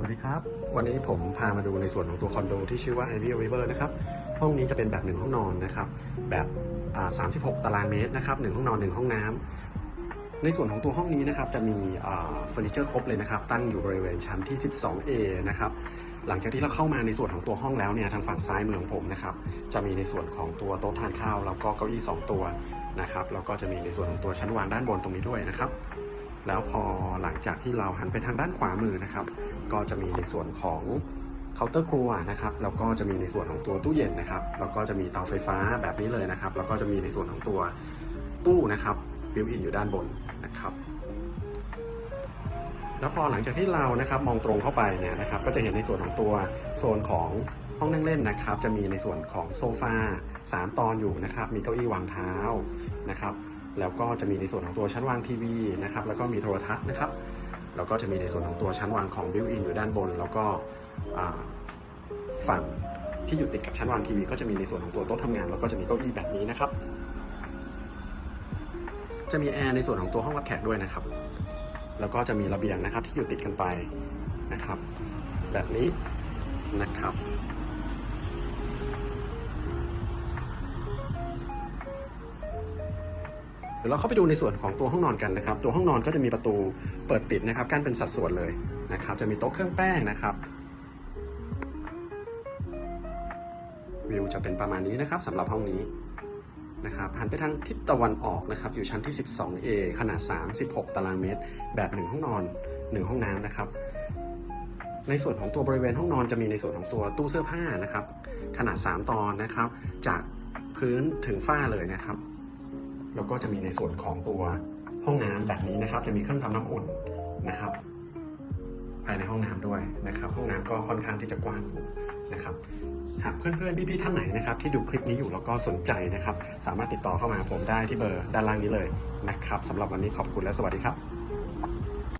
สวัสดีครับ วันนี้ผมพามาดูในส่วนของตัวคอนโดที่ชื่อว่า Ivy River นะครับ ห้องนี้จะเป็นแบบหนึ่งห้องนอนนะครับ แบบ36 ตารางเมตรนะครับหนึ่งห้องนอนหนึ่งห้องน้ำในส่วนของตัวห้องนี้นะครับจะมีเฟอร์นิเจอร์ครบเลยนะครับ ตั้งอยู่บริเวณชั้นที่ 12A นะครับ หลังจากที่เราเข้ามาในส่วนของตัวห้องแล้วเนี่ยทางฝั่งซ้ายมือของผมนะครับ จะมีในส่วนของตัวโต๊ะทานข้าวแล้วก็เก้าอี้สองตัวนะครับ แล้วก็จะมีในส่วนของตัวชั้นวางด้านบนตรงนี้ด้วยนะครับ แล้วพอหลังจากที่เราหันไปทางด้านขวามือนะครับ ก็จะมีในส่วนของเคาน์เตอร์ครัวนะครับ แล้วก็จะมีในส่วนของตัวตู้เย็นนะครับ แล้วก็จะมีเตาไฟฟ้าแบบนี้เลยนะครับ แล้วก็จะมีในส่วนของตัวตู้นะครับบิวอินอยู่ด้านบนนะครับ แล้วพอหลังจากที่เรานะครับมองตรงเข้าไปเนี่ยนะครับ ก็จะเห็นในส่วนของตัวโซนของห้องนั่งเล่นนะครับ จะมีในส่วนของโซฟา3 ตอนอยู่นะครับ มีเก้าอี้วางเท้านะครับ แล้วก็จะมีในส่วนของตัวชั้นวางทีวีนะครับแล้วก็มีโทรทัศน์นะครับแล้วก็จะมีในส่วนของตัวชั้นวางของบิวอินอยู่ด้านบน แล้วก็ฝั่งที่อยู่ติดกับชั้นวางทีวีก็จะมีในส่วนของตัวโต๊ะทำงาน แล้วก็จะมีเก้าอี้แบบนี้นะครับ จะมีแอร์ในส่วนของตัวห้องรับแขกด้วยนะครับ แล้วก็จะมีระเบียงนะครับที่อยู่ติดกันไปนะครับ แบบนี้นะครับ เดี๋ยวเราเข้าไปดูในส่วนของตัวห้องนอนกันนะครับ ตัวห้องนอนก็จะมีประตูเปิดปิดนะครับกั้นเป็นสัดส่วนเลยนะครับ จะมีโต๊ะเครื่องแป้งนะครับ วิวจะเป็นประมาณนี้นะครับสำหรับห้องนี้นะครับหันไปทางทิศตะวันออกนะครับ อยู่ชั้นที่ 12A ขนาด 36 ตารางเมตร แบบ 1 ห้องนอน 1 ห้องน้ำนะครับ ในส่วนของตัวบริเวณห้องนอนจะมีในส่วนของตัวตู้เสื้อผ้านะครับ ขนาด 3 ตอนนะครับ จากพื้นถึงฝ้าเลยนะครับ แล้วก็จะมีในส่วนของตัวห้องน้ำแบบนี้นะครับ จะมีเครื่องทำน้ำอุ่นนะครับ ภายในห้องน้ำด้วยนะครับ ห้องน้ำก็ค่อนข้างที่จะกว้างอยู่นะครับ หากเพื่อนๆพี่ๆท่านไหนนะครับ ที่ดูคลิปนี้อยู่แล้วก็สนใจนะครับ สามารถติดต่อเข้ามาผมได้ที่เบอร์ด้านล่างนี้เลยนะครับสำหรับวันนี้ขอบคุณและสวัสดีครับ